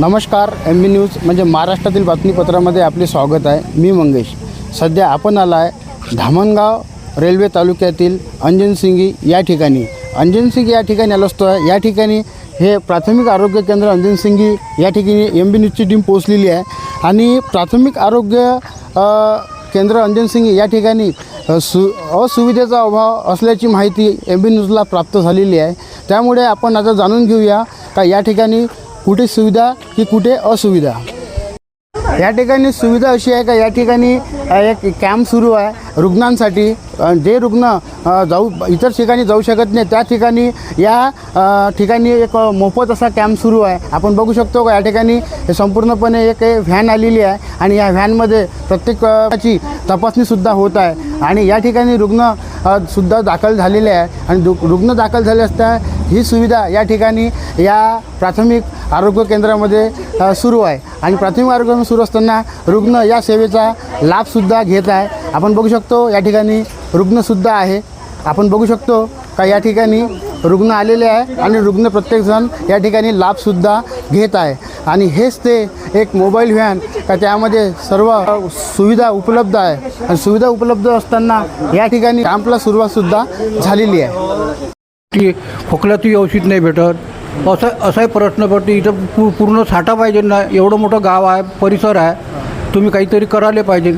नमस्कार M B news म्हणजे महाराष्ट्रातील बातमीपत्रामध्ये आपले स्वागत आहे. मी मंगेश. सध्या आपण आला आहे धामणगाव रेल्वे तालुक्यातील अंजनसिंगी या ठिकाणी. अंजनसिंगी या ठिकाणी आलो असतो. आहे या ठिकाणी हे प्राथमिक आरोग्य केंद्र अंजनसिंगी या ठिकाणी एम बी न्यूजची टीम पोहोचलेली आहे. आणि प्राथमिक आरोग्य केंद्र अंजनसिंगी या ठिकाणी सु असुविधेचा अभाव असल्याची माहिती एम बी न्यूजला प्राप्त झालेली आहे. त्यामुळे आपण आता जाणून घेऊया का या ठिकाणी कुठे सुविधा की कुठे असुविधा? या ठिकाणी सुविधा अशी आहे का? या ठिकाणी एक कॅम्प सुरू आहे रुग्णांसाठी. जे रुग्ण जाऊ इतर ठिकाणी जाऊ शकत नाही त्या ठिकाणी या ठिकाणी एक मोफत असा कॅम्प सुरू आहे. आपण बघू शकतो का या ठिकाणी संपूर्णपणे एक व्हॅन आलेली आहे आणि या व्हॅनमध्ये प्रत्येकाची तपासणीसुद्धा होत आहे. आणि या ठिकाणी रुग्ण सुद्धा दाखल झालेले आहे. आणि रुग्ण दाखल झाले असता ही सुविधा या ठिकाणी या प्राथमिक आरोग्य केंद्रामध्ये सुरू आहे. आणि प्राथमिक आरोग्य सुरू असताना रुग्ण या सेवेचा लाभसुद्धा घेत आहे. आपण बघू शकतो या ठिकाणी रुग्णसुद्धा आहे. आपण बघू शकतो का या ठिकाणी रुग्ण आलेले आहे आणि रुग्ण प्रत्येकजण या ठिकाणी लाभसुद्धा घेत आहे. आणि हेच ते एक मोबाईल व्हॅन का त्यामध्ये सर्व सुविधा उपलब्ध आहे. आणि सुविधा उपलब्ध असताना या ठिकाणी कॅम्पला सुरुवातसुद्धा झालेली आहे. की खोकल्यातही औषध नाही भेटत. असा असाही प्रश्न पडतो. इथं पू पूर्ण साठा पाहिजे ना एवढं मोठं गाव आहे परिसर आहे तुम्ही काहीतरी करायला पाहिजे.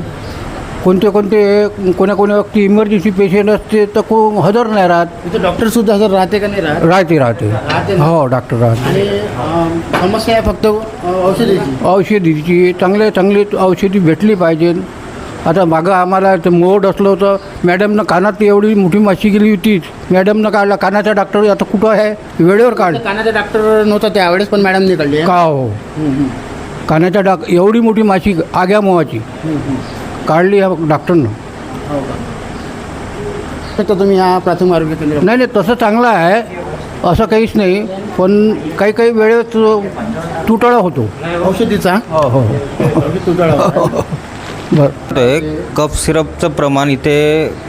कोणते कोणते कोण्या कोण्या व्यक्ती इमर्जन्सी पेशंट असते तर को हजर नाही राहत. इथे डॉक्टरसुद्धा हजर राहते का नाही राहत? राहते राहते? हो डॉक्टर राहते. आणि अं, समस्या आहे फक्त अं, औषधाची? औषधीची चांगले चांगली औषधी भेटली पाहिजे. आता मागं आम्हाला ते मोड असलं होतं. मॅडमनं कानात एवढी मोठी माशी गेली होती. मॅडमनं काढला. कानाचा डॉक्टर आता कुठं आहे? वेळेवर काढ. कानाचा डॉक्टर नव्हता त्यावेळेस पण मॅडम निघाली का हो? कानाच्या डाक एवढी मोठी माशी आग्या मोहाची. काढली या डॉक्टरनं तर तुम्ही या प्राथमिक आरोग्य केंद्र नाही नाही तसं चांगलं आहे. असं काहीच नाही. पण काही काही वेळेस तुटळा होतो. औषधीचा? हो हो. बरं. कप सिरपचं प्रमाण इथे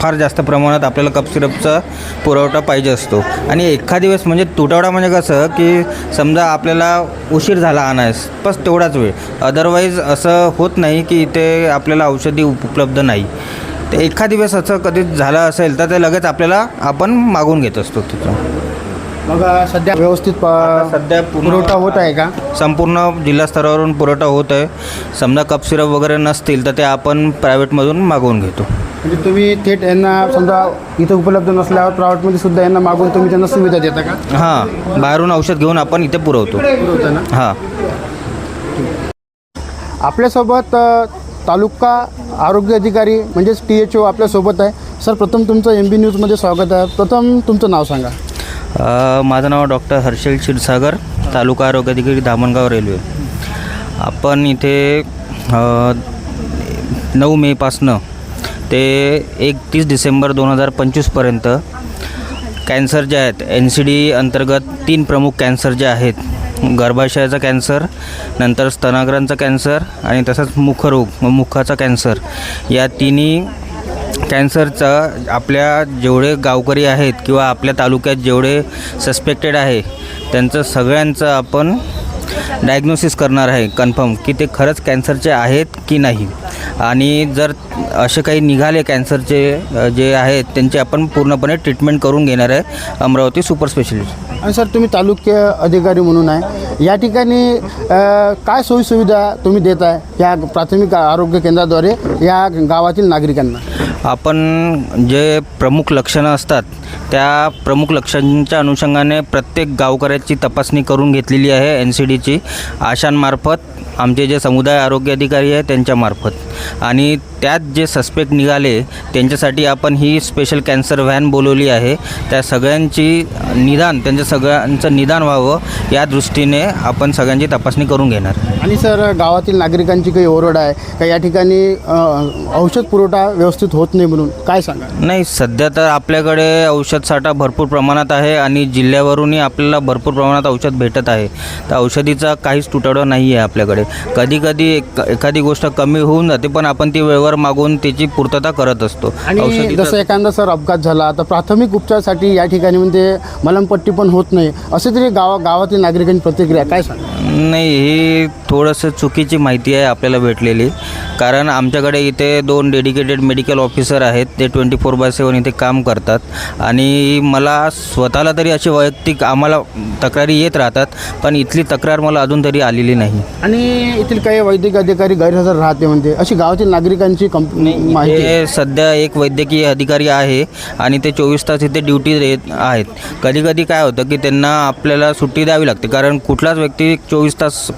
फार जास्त प्रमाणात आपल्याला कप सिरपचा पुरवठा पाहिजे असतो. आणि एखादी वेळेस म्हणजे तुटवडा म्हणजे कसं की समजा आपल्याला उशीर झाला आणायस बस तेवढाच वेळ. अदरवाईज असं होत नाही की इथे आपल्याला औषधी उपलब्ध नाही. तर एखादी वेळेस असं कधी झालं असेल तर ते लगेच आपल्याला आपण मागून घेत असतो तिथं. मग सध्या व्यवस्थित प- सध्या पूर्ण- पुरवठा होत आहे का? संपूर्ण जिल्हा स्तरावरून पुरवठा होत आहे. समजा कप सिरप वगैरे नसतील तर ते आपण प्रायव्हेटमधून मागवून घेतो. म्हणजे तुम्ही थेट यांना समजा इथं उपलब्ध नसल्यावर प्रायव्हेटमध्ये सुद्धा यांना मागून तुम्ही त्यांना सुविधा देता का? हां बाहेरून औषध घेऊन आपण इथे पुरवतो. पुरवता ना? हां. आपल्यासोबत अ, तालुका आरोग्य अधिकारी म्हणजेच टी एच ओ आपल्यासोबत आहे. सर प्रथम तुमचं एम बी न्यूजमध्ये स्वागत आहे. प्रथम तुमचं नाव सांगा. माझं नाव डॉक्टर हर्षल क्षीरसागर तालुका आरोग्य अधिकारी धामणगाव रेल्वे. आपण इथे नऊ मेपासनं ते एकतीस डिसेंबर दोन हजार पंचवीसपर्यंत कॅन्सर जे आहेत एन सी डी अंतर्गत तीन प्रमुख कॅन्सर जे आहेत गर्भाशयाचा कॅन्सर नंतर स्तनाग्रांचा कॅन्सर आणि तसंच मुखरोग मुखाचा कॅन्सर या तिन्ही कॅन्सरचा आपल्या जेवढे गावकरी आहेत किंवा आपल्या तालुक्यात जेवढे सस्पेक्टेड आहे त्यांचं सगळ्यांचं आपण डायग्नोसिस करणार आहे कन्फर्म की ते खरंच कॅन्सरचे आहेत की नाही. आणि जर असे काही निघाले कॅन्सरचे जे आहेत त्यांची आपण पूर्णपणे ट्रीटमेंट करून घेणार आहे अमरावती सुपर स्पेशलिस्ट आणि सर तुम्ही तालुक्य अधिकारी म्हणून आहे. या ठिकाणी काय सोयीसुविधा तुम्ही देत आहे या प्राथमिक आरोग्य केंद्राद्वारे या गावातील नागरिकांना? आपण जे प्रमुख लक्षणं असतात त्या प्रमुख लक्षणांच्या अनुषंगाने प्रत्येक गावकऱ्याची तपासणी करून घेतलेली आहे एन सी डीची आशांमार्फत आमचे जे समुदाय आरोग्य अधिकारी आहे त्यांच्यामार्फत. आणि त्यात जे सस्पेक्ट निघाले त्यांच्यासाठी आपण ही स्पेशल कॅन्सर व्हॅन बोलवली आहे. त्या सगळ्यांची निदान त्यांच्या सगळ्यांचं निदान व्हावं या दृष्टीने आपण सगळ्यांची तपासणी करून घेणार. आणि सर गावातील नागरिकांची काही ओरड आहे का? या ठिकाणी औषध पुरवठा व्यवस्थित होत नाही म्हणून काय सांगा नाही सध्या तर आपल्याकडे औषध साठा भरपूर प्रमाणात आहे आणि जिल्ह्यावरूनही आपल्याला भरपूर प्रमाणात औषध भेटत आहे. तर औषधीचा काहीच तुटवडा नाही आहे आपल्याकडे. कधी कधी एखादी गोष्ट कमी होऊन जाते पण आपण ती वेळेवर मागून त्याची पूर्तता करत असतो. आणि जसं एखादा सर अपघात झाला तर प्राथमिक उपचारासाठी या ठिकाणी म्हणजे मलमपट्टी पण होत नाही. असे तरी गावा गावातील नागरिकांची प्रतिक्रिया काय नाही ही थोडंसं चुकीची माहिती आहे आपल्याला भेटलेली. कारण आमच्याकडे इथे दोन डेडिकेटेड मेडिकल ऑफिसर आहेत ते ट्वेंटी फोर बाय सेवन इथे काम करतात. आणि मला स्वतःला तरी अशी वैयक्तिक आम्हाला तक्रारी येत राहतात पण इथली तक्रार मला अजून तरी आलेली नाही. आणि येथील काही वैद्यकीय अधिकारी गैरहजर राहते म्हणते अशी गावातील नागरिकांची कंप माहिती. हे सध्या एक वैद्यकीय अधिकारी आहे आणि ते चोवीस तास इथे ड्युटी देत आहेत कधी कधी काय होतं की त्यांना आपल्याला सुट्टी द्यावी लागते कारण कुठलाच व्यक्ती चोवीस तास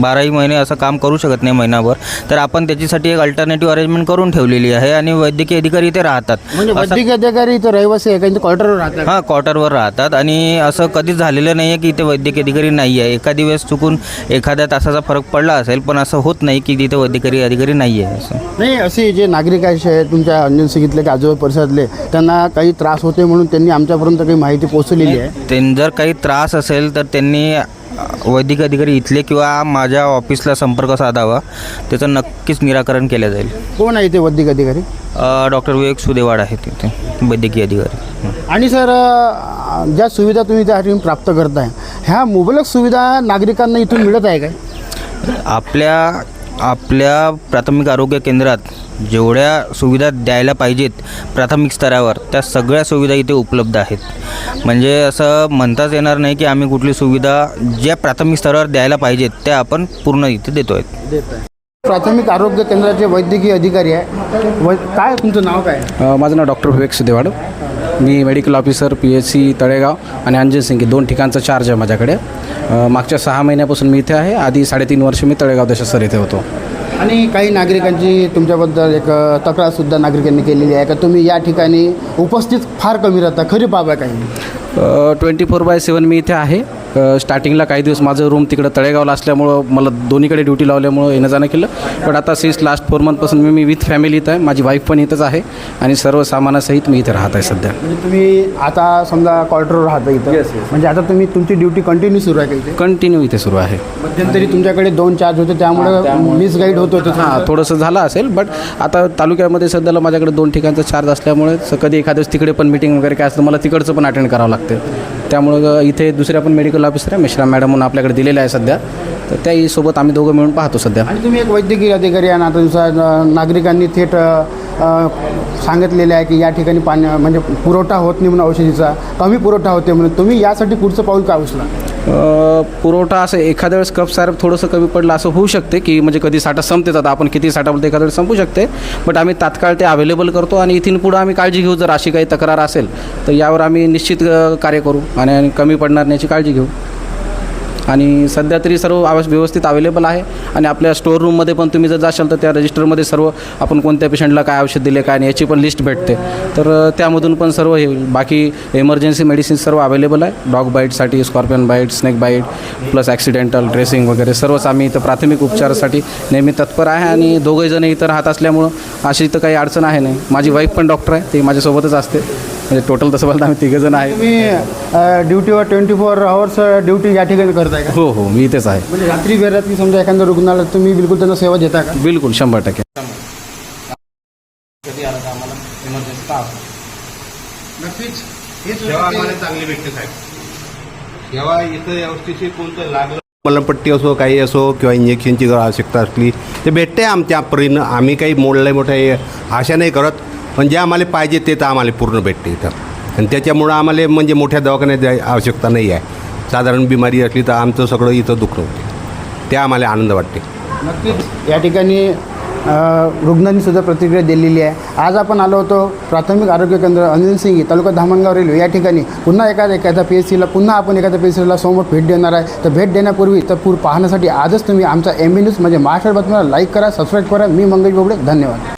बाराही महिने असं काम करू शकत नाही महिनाभर तर आपण त्याच्यासाठी एक अल्टरनेटिव्ह अरेंजमेंट करून ठेवलेली आहे आणि वैद्यकीय अधिकारी इथे राहतात. म्हणजे वैद्यकीय अधिकारी इथं रहिवासी आहे काही क्वार्टरवर राहतात? हां क्वार्टरवर राहतात आणि असं कधीच झालेलं नाही आहे की इथे वैद्यकीय अधिकारी नाही आहे. एखादी वेळेस चुकून एखाद्या तासाचा फरक पडला असेल पण असं होत नाही की तिथे वैद्यकीय अधिकारी नाही आहे असं. नाही असे जे नागरिक आहे तुमच्या अंजन सिंगितले की आजोबा परिसरातले त्यांना काही त्रास होते म्हणून त्यांनी आमच्यापर्यंत काही माहिती पोहोचलेली आहे. त्यांनी जर काही त्रास असेल तर त्यांनी वैद्यकीय अधिकारी इथले किंवा माझ्या ऑफिसला संपर्क साधावा त्याचं नक्कीच निराकरण केलं जाईल. कोण आहे ते वैद्यकीय अधिकारी? डॉक्टर विवेक सुदेवाड आहेत तिथे वैद्यकीय अधिकारी. आणि सर अ, ज्या सुविधा तुम्ही त्या ठिकाणी प्राप्त करताय ह्या मुबलक सुविधा नागरिकांना इथून मिळत आहे काय? आपल्या आपल्या प्राथमिक आरोग्य केंद्रात जेवढ्या सुविधा द्यायला पाहिजेत प्राथमिक स्तरावर त्या सगळ्या सुविधा इथे उपलब्ध आहेत. म्हणजे असं म्हणताच येणार नाही की आम्ही कुठली सुविधा ज्या प्राथमिक स्तरावर द्यायला पाहिजेत त्या आपण पूर्ण इथे देतो आहेत प्राथमिक आरोग्य केंद्राचे वैद्यकीय अधिकारी आहे. वै काय तुमचं नाव काय? आहे? माझं नाव डॉक्टर विवेक सुदेवाड मी medical officer P H C Talegaon आणि अंजन सिंगी दोन ठिकाणचं चार्ज आहे माझ्याकडे. मागच्या सहा महिन्यापासून मी इथे आहे. आधी साडेतीन वर्ष मी तळेगाव दशसर इथे होतो. आणि काही नागरिकांची तुमच्याबद्दल एक तक्रार तक्रारसुद्धा नागरिकांनी केलेली आहे. का तुम्ही या ठिकाणी उपस्थित फार कमी राहता? खरी बाब आहे काही? ट्वेंटी फोर बाय सेवन मी इथे आहे. स्टार्टिंगला काही दिवस माझं रूम तिकडं तळेगावला असल्यामुळं मला दोन्हीकडे ड्युटी लावल्यामुळं येणं जाणं केलं. पण आता सिन्स लास्ट फोर मंथपासून मी मी विथ फॅमिली इथं आहे. माझी वाईफ पण इथंच आहे. आणि सर्व सामानासहित मी इथे राहत आहे सध्या. म्हणजे तुम्ही आता समजा क्वार्टरवर राहता इथं. म्हणजे आता तुम्ही तुमची ड्युटी कंटिन्यू सुरू आहे का इथे? कंटिन्यू इथे सुरू आहे. मध्यंतरी तुमच्याकडे दोन चार्ज होते त्यामुळे मिसगाईड होत होतं हां थोडंसं झालं असेल बट आता तालुक्यामध्ये सध्याला माझ्याकडे दोन ठिकाणचा चार्ज असल्यामुळे कधी एखाद्या दिवस तिकडे पण मिटिंग वगैरे काय असतं मला तिकडचं पण अटेंड करावं लागते. त्यामुळं इथे दुसऱ्या पण मेडिकल ऑफिसर आहे मिश्रा मॅडम म्हणून आपल्याकडे दिलेल्या आहे सध्या. तर त्याही सोबत आम्ही दोघं मिळून पाहतो सध्या. आणि तुम्ही एक वैद्यकीय अधिकारी आहे आणि नागरिकांनी थेट सांगितलेले आहे की या ठिकाणी पाणी म्हणजे पुरवठा होत नाही म्हणून औषधीचा कमी पुरवठा होते म्हणून. तुम्ही यासाठी पुढचं पाऊल का उचला पुरवठा असं एखाद्या वेळेस कप सारप थोडंसं कमी पडलं असं होऊ शकते की म्हणजे कधी साठा संपते आता आपण किती साठा बोलतो एखाद्या वेळेस संपू शकते. बट आम्ही तात्काळ ते अवेलेबल करतो आणि इथून पुढं आम्ही काळजी घेऊ. जर अशी काही तक्रार असेल तर यावर आम्ही निश्चित कार्य करू आणि आणि कमी पडणार नाही याची काळजी घेऊ. आणि सध्या तरी सर्व आव व्यवस्थित अवेलेबल आहे. आणि आपल्या स्टोअर रूममध्ये पण तुम्ही जर जाशाल तर त्या रजिस्टरमध्ये सर्व आपण कोणत्या पेशंटला काय औषध दिले काय नाही याची पण लिस्ट भेटते. तर त्यामधून पण सर्व हे बाकी एमर्जन्सी मेडिसिन सर्व अवेलेबल आहे. Dog बाईटसाठी scorpion bite snake bite plus accidental dressing वगैरे सर्वच आम्ही इथं प्राथमिक उपचारासाठी नेहमी तत्पर आहे. आणि दोघंही जण इथं राहत असल्यामुळं अशी इथं काही अडचण आहे नाही. माझी वाईफ पण डॉक्टर आहे ती माझ्यासोबतच असते. म्हणजे टोटल तसं बोलता आम्ही तिघंजण आहे. तुम्ही अ, ड्युटीवर ट्वेंटी फोर आवर्स ड्युटी या ठिकाणी करताय का? हो हो मी इथेच आहे. म्हणजे रात्री बेरात की समजा एखाद्या रुग्णाला तुम्ही बिलकुल त्यांना सेवा देता का? बिलकुल शंभर टक्के. सेवा आम्हाला चांगली भेटते साहेब. जेव्हा इथं व्यवस्थित कोणतं लागलं? मलमपट्टी असो काही असो किंवा इंजेक्शनची जर आवश्यकता असली ते भेटते आमच्या परीनं. आम्ही काही मोडलं मोठं हे आशा नाही करत. पण जे आम्हाला पाहिजे ते तर आम्हाला पूर्ण भेटते इथं. आणि त्याच्यामुळं आम्हाला म्हणजे मोठ्या दवाखान्यात जाय आवश्यकता नाही आहे. साधारण बिमारी असली तर आमचं सगळं इथं दुखणं होते. ते आम्हाला आनंद वाटते. नक्कीच या ठिकाणी रुग्णांनीसुद्धा प्रतिक्रिया दिलेली आहे. आज आपण आलो होतो प्राथमिक आरोग्य केंद्र अनिल सिंगी तालुका धामणगाव रेल्वे. या ठिकाणी पुन्हा एखाद्या एखाद्या पी एच सीला पुन्हा आपण एखाद्या पी एच सीला समोर भेट देणार आहे. तर भेट देण्यापूर्वी तर पूर पाहण्यासाठी आजच तुम्ही आमचा एम बी न्यूज म्हणजे महाराष्ट्र बातमीला लाईक करा सबस्क्राईब करा. मी मंगेश बोबडे धन्यवाद.